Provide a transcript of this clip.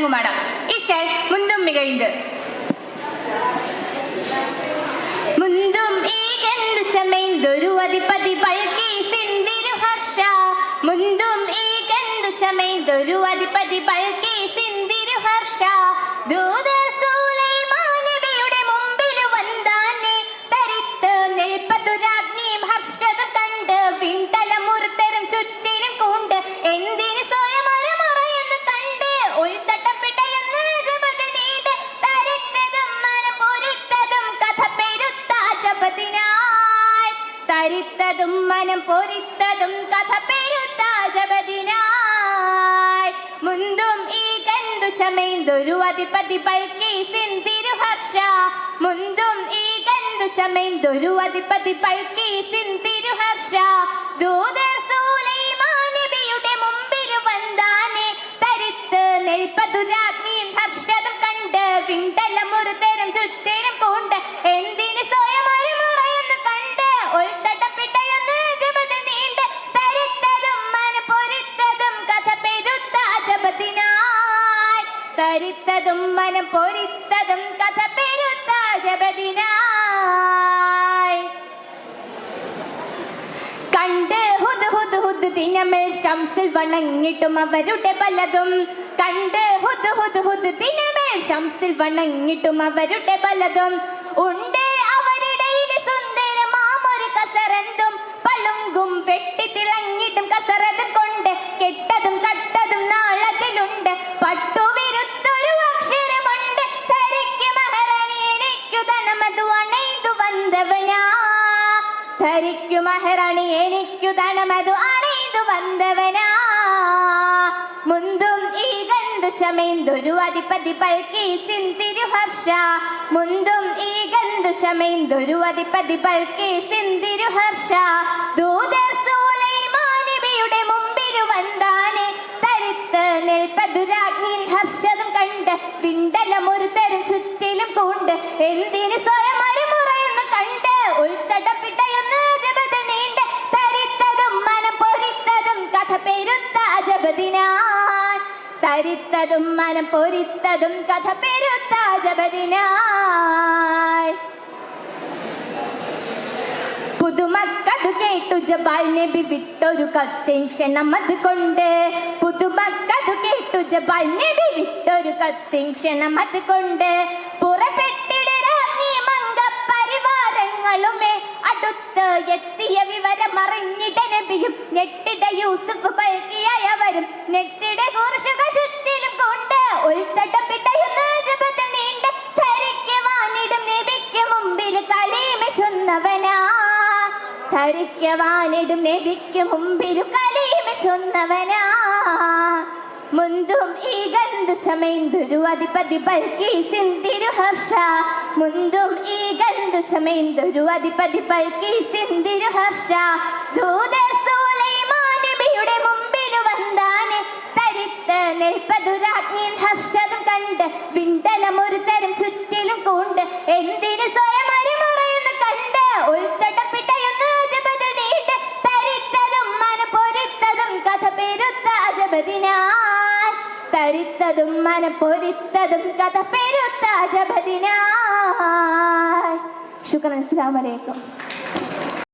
വിളങ്ങുമടം ഇശൽ മുന്തും മികഴ്ந்து മുന്തും ഈകെന്തു ചമൈന്തൊരു അധിപതി പൽക്കി സിന്ദിരു ഹർഷ. മുന്തും ഈകെന്തു ചമൈന്തൊരു അധിപതി ഹർഷ. ദൂതർ തരിത്തതും മനം പൊരിത്തതും കഥ പെരുത്താജപതിനായി മുന്തും ഈ കണ്ടു ചമൈന്തൊരു അധിപതി പൽക്കി തിരുഹർഷ. ഹർഷ മുന്തും ഈ കണ്ടു ചമൈന്തൊരു അധിപതി പൽക്കി തിരുഹർഷ. ഹർഷ ദൂതർ സൂലൈമാനബിയുടെ മുമ്പിൽ വന്താനെ തരിത്ത് നിൽപ്പതു രാജ്ഞിയും ഹർഷതം കണ്ട് വിണ്ടലമുറുതരം ചുറ്റിനും പൂണ്ട്. എന്തിന് തരിത്തതും മനം പൊരിത്തതും കഥ പെരുത്താജപതിനായി കണ്ട് ഹുദ് ഹുദ് ഹുദ് ദിനമേൽ ശംസിൽ വണങ്ങിട്ടും അവരുടെ പലതും. കണ്ട് ഹുദ് ഹുദ് ഹുദ് ദിനമേൽ ശംസിൽ വണങ്ങിട്ടും അവരുടെ പലതും. ഉണ്ട് അവരുടെ സുന്ദരമാമൊരു കസരന്തും പളുങ്കും വെട്ടി ധരിക്കു മഹരണി എനിക്കു ധനമതു അണിതു വന്നവനാ മുന്തും ഈ ഗന്ധു ചമൈന്തൊരു അധിപതി പൽക്കി സിന്തിരു ഹർഷ. മുന്തും ഈ ഗന്ധു ചമൈന്തൊരു അധിപതി പൽക്കി സിന്തിരു ഹർഷ. ദൂതർ സൂലൈമാനബിയുടെ മുമ്പിരു വന്താനെ തരിത്ത് നിൽപ്പതു രാജ്ഞിൻ ഹർഷതും കണ്ട് വിണ്ടലമൊരു തരം ചുറ്റിലും കൊണ്ട്. എന്തിന് സ്വയം തരിത്തതും മനം പൊരിത്തതും കഥ പെരുത്ത ജപതിനായി. പുതുമക്കതു കേട്ടു നബി വിട്ടൊരു കത്തിൻ ക്ഷണം അത് കൊണ്ട്. പുതുമക്കതു കേട്ടു നബി വിട്ടൊരു കത്തിൻ ക്ഷണം അത് കൊണ്ട്. പരിവാരങ്ങളുമേ അടുത്ത് എത്തിയ വിവരം അറിഞ്ഞിട നബിയും ഞെട്ടിട യൂസുഫ് പൽക്കിയായവരും ഞെട്ടിട കുർഷക ധരിക്കുവാനിടും നബിക്ക് മുമ്പിൽ കലീമ ചൊന്നവനാ. മുന്തും ഈ ഗന്ധു ചമൈന്ദുരു അധിപതി പൽക്കി സിന്തിരു ഹർഷ. മുന്തും ഈ ഗന്ധു ചമൈന്ദുരു അധിപതി പൽക്കി സിന്തിരു ഹർഷ. ദൂതർ സൂലൈമാനബിയുടെ മുമ്പിലു വന്താനെ തരിത്ത് നെൽപ്പതു രാജ്ഞിൻ ഹർഷതും കണ്ട് വിണ്ടലമൊരു തരം ചുറ്റിലും കൊണ്ട്. എന്തിനു തരിത്തതും മന പൊരിത്തതും കഥ പെരുത്ത ജപതിനായി ശുക്രൻ അലൈക്കും.